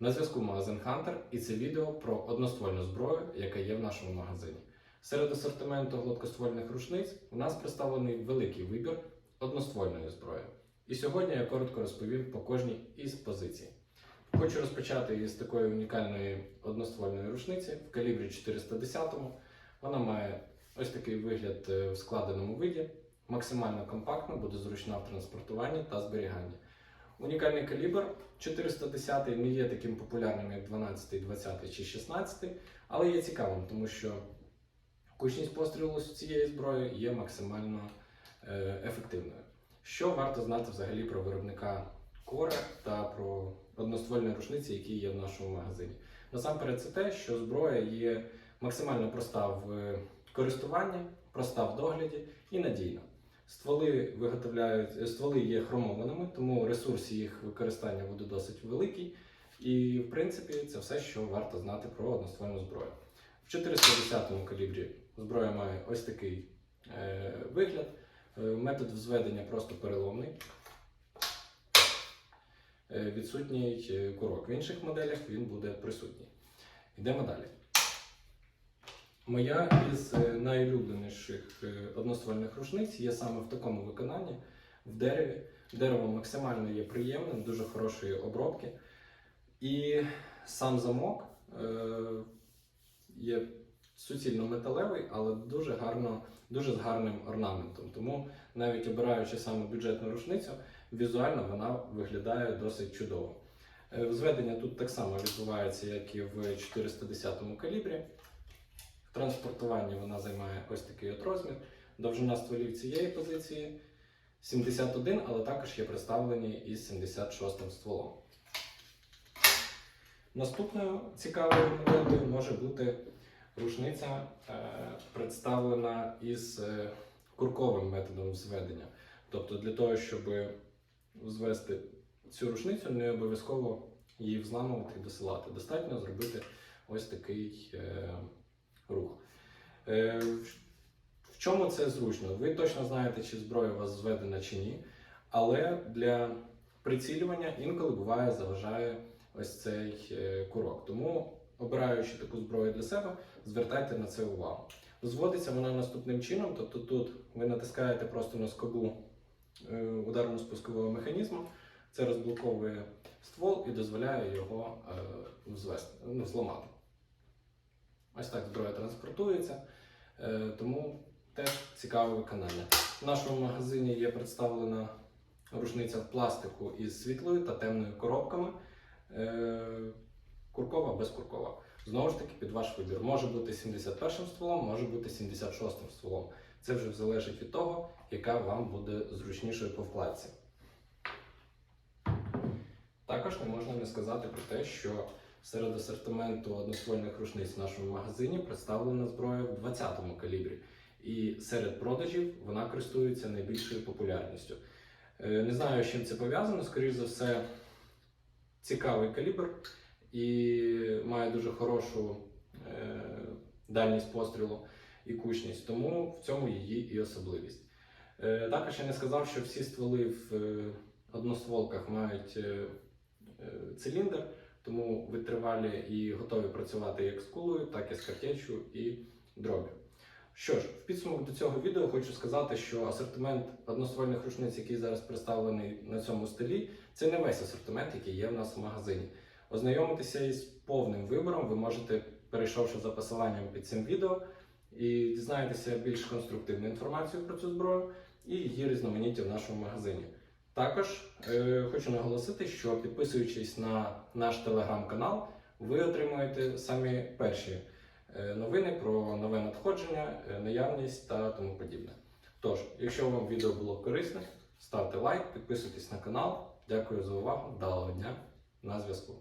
На зв'язку магазин Hunter і це відео про одноствольну зброю, яка є в нашому магазині. Серед асортименту гладкоствольних рушниць у нас представлений великий вибір одноствольної зброї. І сьогодні я коротко розповім по кожній із позицій. Хочу розпочати із такої унікальної одноствольної рушниці в калібрі 410. Вона має ось такий вигляд е, в складеному виді, максимально компактна, буде зручна в транспортуванні та зберіганні. Унікальний калібр 410 не є таким популярним, як 12, 20 чи 16, але є цікавим, тому що кучність пострілу з цієї зброї є максимально е, ефективною. Що варто знати взагалі про виробника Кора та про одноствольні рушниці, які є в нашому магазині? Насамперед, це те, що зброя є максимально проста в користуванні, проста в догляді і надійна. Стволи виготовляють стволи є хромованими, тому ресурс їх використання буде досить великий. І, в принципі, це все, що варто знати про одноствольну зброю. В 410 калібрі зброя має ось такий е, вигляд. Е, метод взведення просто переломний. Е, відсутній е, курок. В інших моделях він буде присутній. Йдемо далі. Моя із е, найулюбленіших е, одноствольних рушниць є саме в такому виконанні, в дереві. Дерево максимально є приємним, дуже хорошої обробки. І сам замок е, є суцільно металевий, але дуже гарно, дуже з гарним орнаментом. Тому навіть обираючи саме бюджетну рушницю, візуально вона виглядає досить чудово. Зведення тут так само відбувається, як і в 410 калібрі. В транспортуванні вона займає ось такий от розмір. Довжина стволів цієї позиції 71, але також є представлені із 76 стволом. Наступною цікавою моделлю може бути рушниця, е, представлена із е, курковим методом зведення. Тобто для того, щоб звести цю рушницю, не обов'язково її взламувати і досилати. Достатньо зробити ось такий е, рух. Е, в- чому це зручно? Ви точно знаєте, чи зброя у вас зведена чи ні, але для прицілювання інколи буває заважає ось цей е, курок. Тому, обираючи таку зброю для себе, звертайте на це увагу. Зводиться вона наступним чином, тобто тут ви натискаєте просто на скобу е, ударно-спускового механізму, це розблоковує ствол і дозволяє його е, звести, ну, зламати. Ось так зброя транспортується, е, тому теж цікаве виконання. В нашому магазині є представлена рушниця в пластику із світлою та темною коробками. Е, Куркова, безкуркова. Знову ж таки, під ваш вибір. Може бути 71 стволом, може бути 76 стволом. Це вже залежить від того, яка вам буде зручнішою по вкладці. Також не можна не сказати про те, що серед асортименту одноствольних рушниць в нашому магазині представлена зброя в 20-му калібрі. І серед продажів вона користується найбільшою популярністю. Е, Не знаю, з чим це пов'язано, скоріш за все, цікавий калібр і має дуже хорошу е, дальність пострілу і кучність, тому в цьому її і особливість. Е, також я не сказав, що всі стволи в одностволках мають циліндр, тому витривалі і готові працювати як з кулею, так і з картечю і дроб'ю. Що ж, в підсумок до цього відео хочу сказати, що асортимент одноствольних рушниць, який зараз представлений на цьому столі, це не весь асортимент, який є в нас в магазині. Ознайомитися із повним вибором ви можете, перейшовши за посиланням під цим відео, і дізнаєтеся більш конструктивну інформацію про цю зброю і її різноманіття в нашому магазині. Також е, хочу наголосити, що підписуючись на наш телеграм-канал, ви отримуєте самі перші е, новини про нове надходження, е, наявність та тому подібне. Тож, якщо вам відео було корисне, ставте лайк, підписуйтесь на канал. Дякую за увагу. Далого дня на зв'язку.